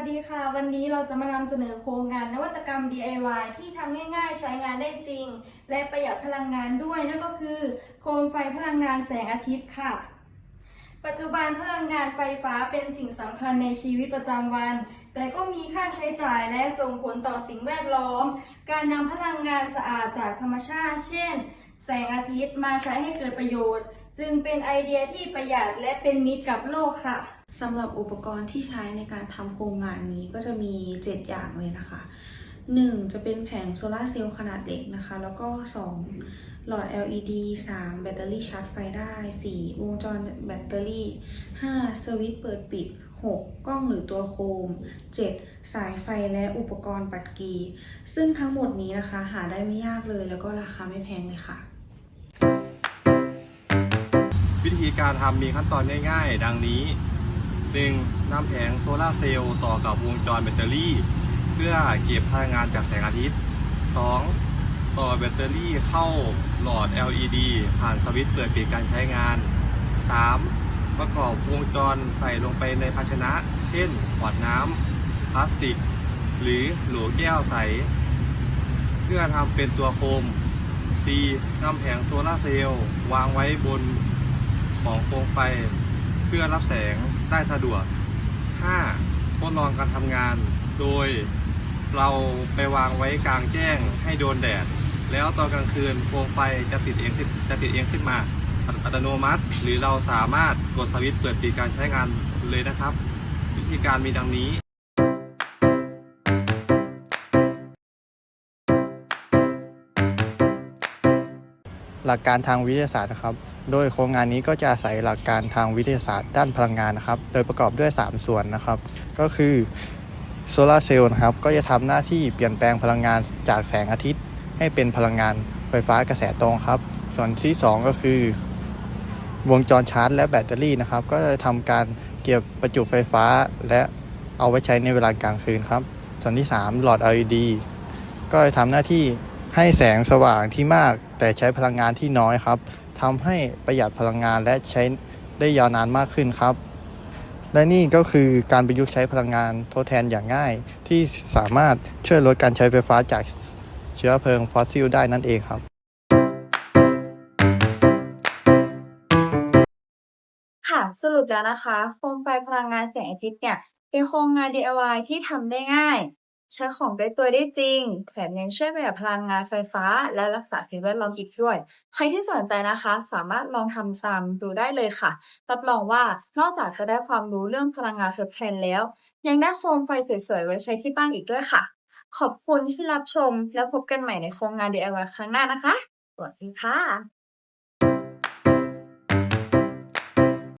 สดีค่ะ วันนี้เราจะมานำเสนอโครงงานนวัตกรรม DIY ที่ทำง่ายๆ ใช้งานได้จริง และประหยัดพลังงานด้วยนั่นก็คือ โคมไฟพลังงานแสงอาทิตย์ค่ะ ปัจจุบันพลังงานไฟฟ้าเป็นสิ่งสำคัญในชีวิตประจำวัน แต่ก็มีค่าใช้จ่ายและส่งผลต่อสิ่งแวดล้อม การนำพลังงานสะอาดจากธรรมชาติ เช่น แสงอาทิตย์มาใช้ให้เกิดประโยชน์ จึงเป็นไอเดียที่ประหยัดและเป็นมิตรกับโลกค่ะสำหรับอุปกรณ์ที่ใช้ในการทำโครงงานนี้ก็จะมี 7 อย่างเลยนะคะ 1. จะเป็นแผงโซลาเซลล์ขนาดเล็กนะคะ แล้วก็ 2. หลอด LED 3. แบตเตอรี่ชาร์จไฟได้ 4. วงจรแบตเตอรี่ 5. สวิตช์เปิดปิด 6. กล้องหรือตัวโคม 7. สายไฟและอุปกรณ์ปัดกี ซึ่งทั้งหมดนี้นะคะ หาได้ไม่ยากเลยแล้วก็ราคาไม่แพงเลยค่ะ วิธีการทำมีขั้นตอนง่ายๆ ดังนี้ 1. นำแผงโซลาเซลล์ต่อกับวงจรแบตเตอรี่ เพื่อเก็บพลังงานจากแสงอาทิตย์ 2. ต่อแบตเตอรี่เข้าหลอด LED ผ่านสวิตช์เปิดปิดการใช้งาน 3. ประกอบวงจรใส่ลงไปในภาชนะ เช่น ขวดน้ำพลาสติก หรือโหลแก้วใส เพื่อทำเป็นตัวโคม C นำแผงโซลาเซลล์วางไว้บน ของโคมไฟเพื่อรับแสงได้สะดวก 5. ทดลองการทำงาน โดยเราไปวางไว้กลางแจ้งให้โดนแดด แล้วตอนกลางคืนโคมไฟจะติดเองขึ้นจะติดเองขึ้นมาอัตโนมัติ หรือเราสามารถกดสวิตช์เปิดปิดการใช้งานเลยนะครับ วิธีการมีดังนี้หลักการทางวิทยาศาสตร์นะครับ โดยโครงงานนี้ก็จะอาศัยหลักการทางวิทยาศาสตร์ด้านพลังงานนะครับ โดยประกอบด้วย 3 ส่วนนะครับ ก็คือโซลาร์เซลล์นะครับ ก็จะทำหน้าที่เปลี่ยนแปลงพลังงานจากแสงอาทิตย์ ให้เป็นพลังงานไฟฟ้ากระแสตรงครับ ส่วนที่ 2 ก็คือ วงจรชาร์จ และแบตเตอรี่นะครับ ก็จะทำการเก็บประจุไฟฟ้าและเอาไว้ใช้ในเวลากลางคืนครับ ส่วนที่ 3 หลอด LED ก็จะทำหน้าที่ให้แสงสว่างที่มาก แต่ใช้พลังงานที่น้อยครับ ทำให้ประหยัดพลังงานและใช้ได้ยาวนานมากขึ้นครับ และนี่ก็คือการประยุกต์ใช้พลังงานทดแทนอย่างง่าย ที่สามารถช่วยลดการใช้ไฟฟ้าจากเชื้อเพลิงฟอสซิลได้นั่นเองครับค่ะสรุปแล้วนะคะ โคมไฟพลังงานแสงอาทิตย์เนี่ย เป็นโครงงาน DIY ที่ทำได้ง่าย ใช้ของใกล้ตัวได้จริง แถมยังช่วยประหยัดพลังงานไฟฟ้า และรักษาสิ่งแวดล้อมอีกด้วย ใครที่สนใจนะคะ สามารถลองทำตามดูได้เลยค่ะ รับรองว่านอกจากจะได้ความรู้เรื่องพลังงานทดแทนแล้ว ยังได้โคมไฟสวยๆไว้ใช้ที่บ้านอีกด้วยค่ะ ขอบคุณที่รับชมแล้วพบกันใหม่ในโครงงาน DIY ครั้งหน้านะคะสวัสดีค่ะ